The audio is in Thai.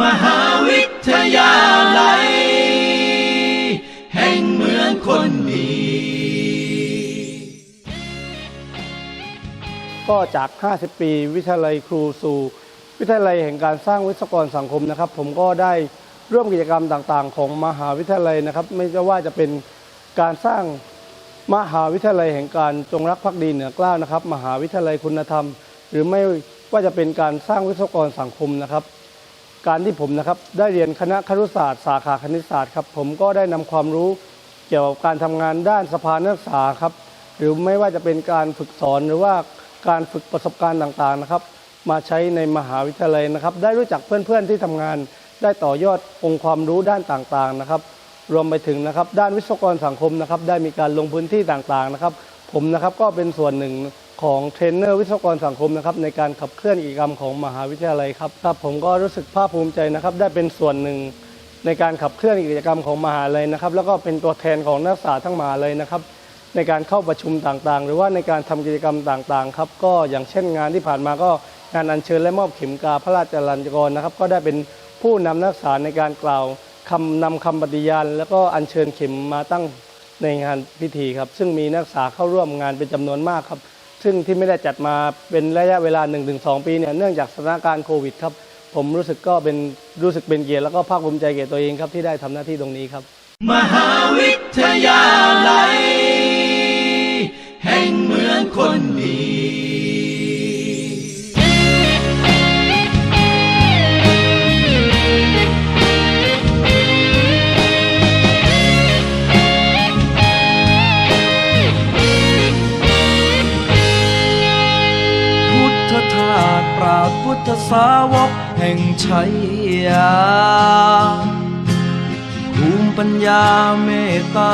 มหาวิทยาลัย แห่งเมืองคนดี ก็จาก 50 ปี วิทยาลัยครูสู่ วิทยาลัยแห่งการสร้างวิศวกรสังคมนะครับ ผมก็ได้ร่วมกิจกรรมต่างๆ ของมหาวิทยาลัยนะครับ ไม่ว่าจะเป็นการสร้างมหาวิทยาลัยแห่งการจงรักภักดีเหนือกล้านะครับ มหาวิทยาลัยคุณธรรม หรือไม่ว่าจะเป็นการสร้างวิศวกรสังคมนะครับ การที่ผมนะครับได้เรียนคณะครุศาสตร์สาขาคณิตศาสตร์ครับผมก็ได้นำความรู้เกี่ยวกับการทำงานด้านสภานักศึกษาครับหรือไม่ว่าจะเป็นการฝึกสอนหรือว่าการฝึกประสบการณ์ต่างๆนะครับ มาใช้ในมหาวิทยาลัยนะครับ ได้รู้จักเพื่อนๆที่ทำงาน ได้ต่อยอดองค์ความรู้ด้านต่างๆนะครับ รวมไปถึงนะครับ ด้านวิศวกรสังคมนะครับ ได้มีการลงพื้นที่ต่างๆนะครับ ผมนะครับก็เป็นส่วนหนึ่ง ของเทรนเนอร์วิศวกรสังคมนะครับในการขับเคลื่อนกิจกรรมของมหาวิทยาลัยครับครับผมก็รู้สึกภาคภูมิใจนะครับได้เป็นส่วนหนึ่งในการขับเคลื่อนกิจกรรมของมหาลัยนะครับ แล้วก็เป็นตัวแทนของนักศึกษาทั้งมหาลัยนะครับ ในการเข้าประชุมต่างๆ หรือว่าในการทำกิจกรรมต่างๆครับก็อย่างเช่นงานที่ผ่านมาก็งานอัญเชิญและมอบเข็มกาพระราชลัญจกรนะครับ ก็ได้เป็นผู้นำนักศึกษาในการกล่าวคำนำคำปฏิญาณแล้วก็อัญเชิญเข็มมาตั้งในงานพิธีครับ ซึ่งมีนักศึกษาเข้าร่วมงานเป็นจำนวนมากครับ ซึ่งที่ไม่ได้จัดมาเป็นระยะเวลา 1-2 ปีเนี่ยเนื่องจากสถานการณ์โควิดครับผมรู้สึกก็เป็นรู้สึกเป็นเกียรติแล้วก็ภาคภูมิใจเกียรตัวเองครับที่ได้ทำหน้าที่ตรงนี้ครับ มหาวิทยาลัย แห่งเมืองคนดี ราชพุทธสาวกแห่งชัยยาภูมิปัญญาเมตตา